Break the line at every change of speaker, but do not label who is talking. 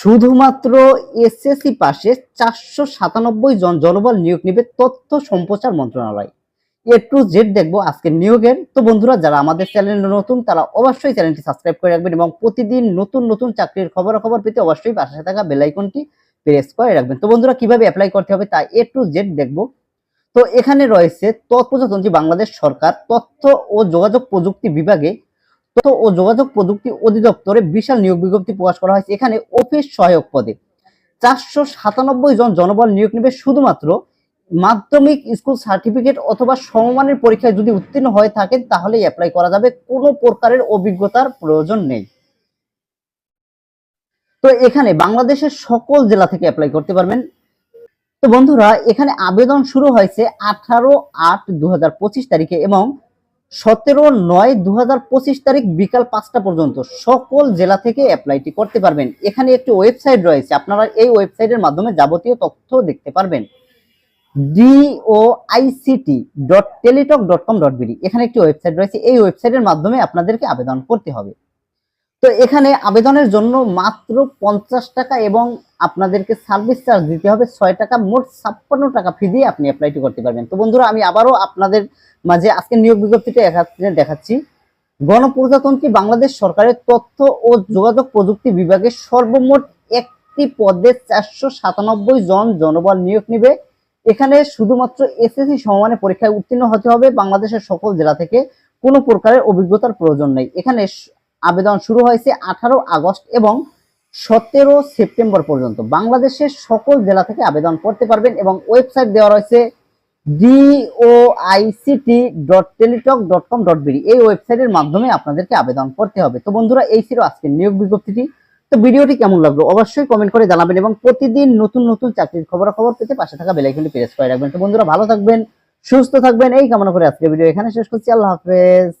শুধুমাত্র এসএসসি পাশে চারশো সাতানব্বই জন জনবল নিয়োগ নেবে তথ্য সম্প্রচার মন্ত্রণালয়। এ টু জেড দেখব আজকের নিয়োগের। তো বন্ধুরা, যারা আমাদের চ্যানেলে নতুন, তারা অবশ্যই চ্যানেলটি সাবস্ক্রাইব করে রাখবেন এবং প্রতিদিন নতুন নতুন চাকরির খবর খবর পেতে অবশ্যই পাশে থাকা বেল আইকনটি প্রেস করে রাখবেন। তো বন্ধুরা, কীভাবে অ্যাপ্লাই করতে হবে তা এ টু জেড দেখব। তো এখানে রয়েছে তৎপ্রজাতন্ত্রী বাংলাদেশ সরকার তথ্য ও যোগাযোগ প্রযুক্তি বিভাগে তথ্য ও যোগাযোগ প্রযুক্তি অধিদপ্তরে বিশাল নিয়োগ বিজ্ঞপ্তি প্রকাশ করা হয়েছে। এখানে অফিস সহায়ক পদে চারশো সাতানব্বই জন জনবল নিয়োগ নেবে শুধুমাত্র মাধ্যমিক স্কুল সার্টিফিকেট অথবা সমমানের পরীক্ষায় যদি উত্তীর্ণ হয়ে থাকেন তাহলে অ্যাপ্লাই করা যাবে। কোনো প্রকারের অভিজ্ঞতার প্রয়োজন নেই। তো এখানে বাংলাদেশের সকল জেলা থেকে অ্যাপ্লাই করতে পারবেন। তো বন্ধুরা, এখানে আবেদন শুরু হয়েছে আঠারো আট দু তারিখে এবং সতেরো নয় দু তারিখ বিকাল পাঁচটা পর্যন্ত সকল জেলা থেকে অ্যাপ্লাইটি করতে পারবেন। এখানে একটি ওয়েবসাইট রয়েছে, আপনারা এই ওয়েবসাইটের মাধ্যমে যাবতীয় তথ্য দেখতে পারবেন। DOICT dot Teletalk dot com dot BD এখানে একটি ওয়েবসাইট রয়েছে, এই ওয়েবসাইটের মাধ্যমে আপনাদেরকে আবেদন করতে হবে। তো এখানে আবেদনের জন্য মাত্র পঞ্চাশ টাকা এবং আপনাদেরকে সার্ভিস চার্জ দিতে হবে ছয় টাকা, মোট ছাপ্পান্ন টাকা ফি দিয়ে আপনি অ্যাপ্লাইটি করতে পারবেন। তো বন্ধুরা, আমি আবারও আপনাদের মাঝে আজকে নিয়োগ বিজ্ঞপ্তিটা দেখাচ্ছি- গণপ্রজাতন্ত্রী বাংলাদেশ সরকারের তথ্য ও যোগাযোগ প্রযুক্তি বিভাগে সর্বমোট একটি পদে চারশো সাতানব্বই জন জনবল নিয়োগ নিবে। এখানে শুধুমাত্র এসএসসি সমমানে পরীক্ষায় উত্তীর্ণ হতে হবে বাংলাদেশের সকল জেলা থেকে। কোনো প্রকারের অভিজ্ঞতার প্রয়োজন নেই। এখানে আবেদন শুরু হয়েছে আঠারো আগস্ট এবং সতেরো সেপ্টেম্বর পর্যন্ত বাংলাদেশের সকল জেলা থেকে আবেদন করতে পারবেন এবং ওয়েবসাইট দেওয়া রয়েছে DOICT dot Teletalk dot com dot BD এই ওয়েবসাইটের মাধ্যমে আপনাদেরকে আবেদন করতে হবে। তো বন্ধুরা, এই ছিল আজকের নিয়োগ বিজ্ঞপ্তিটি। তো ভিডিওটি কেমন লাগল অবশ্যই কমেন্ট করে জানাবেন এবং প্রতিদিন নতুন নতুন চাকরির খবরাখবর পেতে পাশে থাকা বেলাইকনটি প্রেস করে রাখবেন। তো বন্ধুরা, ভালো থাকবেন, সুস্থ থাকবেন, এই কামনা করে আজকের ভিডিও এখানে শেষ করছি। আল্লাহ হাফেজ।